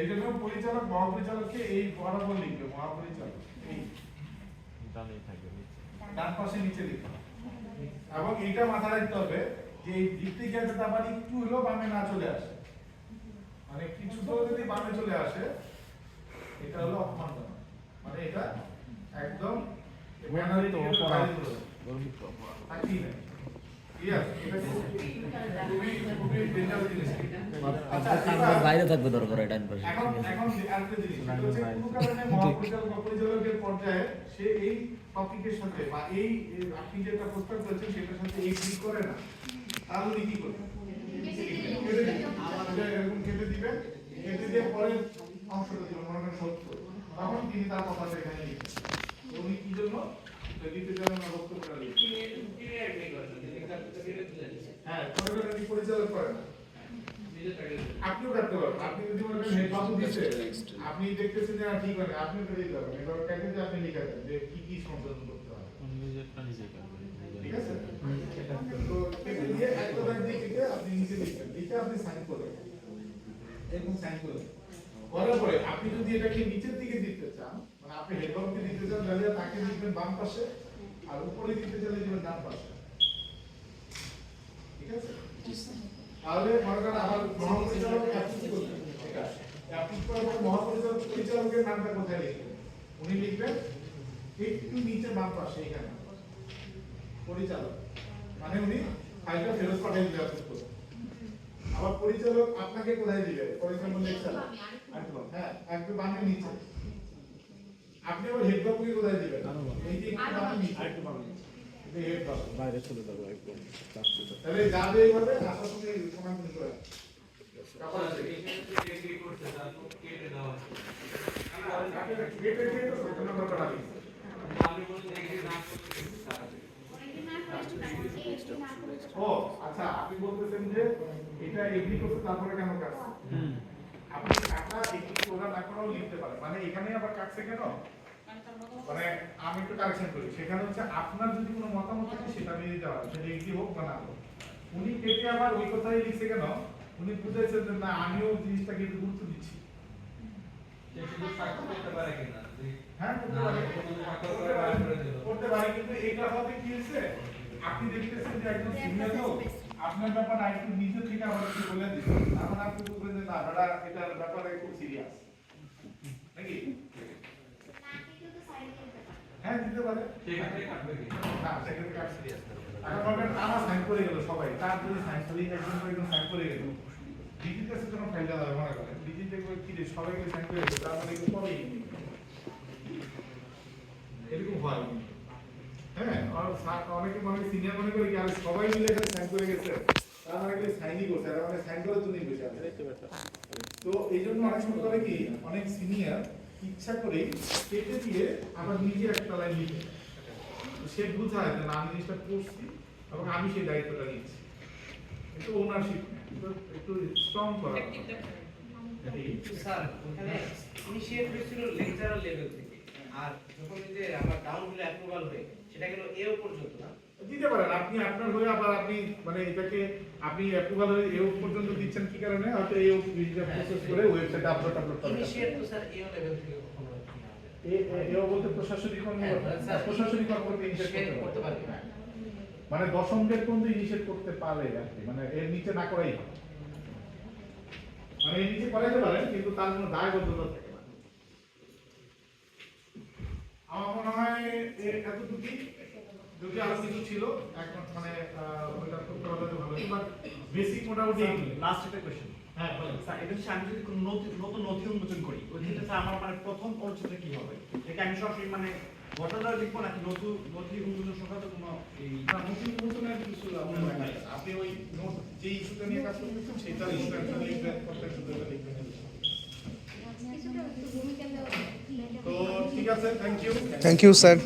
এই জন্য পরিচালক মহাপরিচালককে এই বরাবর লিখবে মহাপরিচালক। ডান পাশে নিচে লিখবে এবং এইটা মাথায় রাখতে হবে যে এই ভিত্তিক যাতে আবার একটু হলেও বামে না চলে আসে। মানে কিছুতেও যদি বামে চলে আসে এটা হলো অপমানজনক। মানে এটা একদম গর্বিত অপরাধ বাইরে এটা থাকবে দরকার পরিচালকের পর্যায়ে সে এই টপিকের সাথে বা এই আপনি যেটা প্রস্তাব করেছেন সেটার সাথে এই ঠিক করে না। তাহলে কি করবেন? কেটে কেটে দিবেন, কেটে দিয়ে পরের অংশটা দিবেন, মনে করেন সত্য তখন তিনি তার কথাটা এখানে লিখবেন তো উনি কি জন্য দিতে চান না বক্তব্যটা লিখবেন হ্যাঁ পরিচালক কি পরিচালক করে না আপনিও কাটতে পারবেন আপনি যদি মনে করেন হেড বাবু দিচ্ছে আপনি দেখতেছেন যে ঠিক হয় না, আপনিও দিতে পারবেন এবার কেটে দিয়ে আপনি লিখে দেন যে কি কি সংশোধন করতে হবে? নিজেরটা নিজেই করবে ঠিক আছে? তো কেটে দিয়ে কেটে আপনি নিচে লিখবেন। লিখে আপনি সাইন করবেন এরকম সাইন করবেন করার পরে আপনি যদি এটাকে নিচের দিকে দিতে চান মানে আপনি হেড বাবুকে দিতে চান তাহলে তাকে লিখবেন বাম পাশে আর উপরে দিতে চাইলে দিবেন ডান পাশে। ঠিক আছে? তাহলে মনে করেন আমার মহাপরিচালক অ্যাপ্রুভ করার পরে মহাপরিচালক পরিচালকের নামটা কোথায় লিখবেন? উনি লিখবেন একটু নিচে বাম পাশে এখানে পরিচালক। মানে উনি ফাইলটা ফেরত পাঠিয়ে অ্যাপ্রুভ করবেন আবার পরিচালক আপনাকে কোথায় দিবে? পরিচালক একদম হ্যাঁ একটু বামে নিচে। আপনি আবার কোথায় দিবেন? এই যে একটু বামে নিচে একটু বামে নিচে এটা হেড বাবু বাইরে চলে যাবে। একদম। ও আচ্ছা আপনি বলতেছেন যে এটা এগ্রি করতে তারপরে কেন কাটছে? আপনি কাটা এগ্রি করা না করাও লিখতে পারেন মানে এখানে আবার কাটছে কেন? মানে আমি একটু কারেকশন করি। সেখানে হচ্ছে আপনার যদি কোনো মতামত থাকে সেটা নিয়ে দিতে পারেন সেটা এগ্রি হোক বা না হোক। উনি কেটে আবার ওই কথাই লিখছে কেন? উনি বুঝাইছেন যে না আমিও জিনিসটাকে একটু গুরুত্ব দিচ্ছি। হ্যাঁ করতে পারে করতে পারে। করতে পারে কিন্তু এটা হবে কি হয়েছে? আপনি দেখতেছেন যে একজন সিনিয়র লোক আপনার ব্যাপার একটু নিজে থেকে আবার একটু বলে দিচ্ছেন তার মানে আপনি বলবেন যে না দাদা ব্যাপারে খুব সিরিয়াস নাকি? দিতে পারে? না সিরিয়াস এখন সাইন করে গেল সবাই। তার যদি সাইন করে একজন করে একজন সাইন করে গেল। ডিজির কাছে যখন ফাইলটা যাবে মনে করেন। ডিজি দেখবে কি রে সবাই মিলে সাইন করে গেল তার মানে এগুলো? কবেই এরকম হয়। হ্যাঁ আর অনেকে মনে সিনিয়র মনে করে কি আর সবাই মিলে এখানে সাইন করে গেছে। তার মানে কি সাইনই করছে তার মানে সাইন করার জন্যই বসে আছে। তো এই জন্য অনেক সময় করে কি অনেক সিনিয়র ইচ্ছা করে কেটে দিয়ে আবার নিজে একটা লাইন লিখে সে বুঝায় যে না আমি জিনিসটা করছি এবং আমি সেই দায়িত্বটা নিচ্ছি। একটু ওনারশিপ একটু স্ট্রং করা স্যার ওখানে ইনিশিয়েট হয়েছিল লেকচারার লেভেল থেকে। আর যখন এই যে আমার ডাউন হলে অ্যাপ্রুভাল হয়ে সেটা গেল এও পর্যন্ত না? দিতে পারেন। আপনি আপনার হয়ে আবার আপনি মানে এটাকে আপনি অ্যাপ্রুভাল হয়ে এও পর্যন্ত দিচ্ছেন কি কারণে? হয়তো ভিসা প্রসেস করে ওয়েবসাইটে আপলোড আপলোড করেন ইনিশিয়েট তো স্যার এও লেভেল থেকে কখনো হয় এও বলতে প্রশাসনিক হ্যাঁ, কর্মকর্তা স্যার, প্রশাসনিক কর্মকর্তা ইনিশিয়েট করতে করতে পারে। পারে। হ্যাঁ। মানে দশম গ্রেড পর্যন্ত ইনিশিয়েট করতে পারে আর কি। মানে এর নিচে না করাই ভালো। মানে এর নিচে করাইতে পারেন কিন্তু তার কোনো দায়বদ্ধতা থাকে না। আমার মনে হয় এতটুকুই। যদি আরও কিছু ছিল। এখন মানে ওটা করতে পারলে ভালো। বাট বেসিক মোটামুটি লাস্ট একটা কোশ্চেন হ্যাঁ বলেন। স্যার এটা হচ্ছে আমি যদি কোনো নথি- নতুন নথি উন্মোচন করি ওই ক্ষেত্রে স্যার আমার মানে প্রথম পরিচয়টা কি হবে? এটা আমি সরাসরি মানে ঘটনাটা লিখব নাকি নতুন নথি উন্মোচন সংক্রান্ত কোনো এই না, নতুন নতুনের কিছু। আপনি ওই নোট যে ইস্যুটা নিয়ে কাজ করতেছেন সেটার ইস্যু একটা লিখবেন প্রত্যেক শুধু লিখবেন। তো ঠিক আছে thank you thank you sir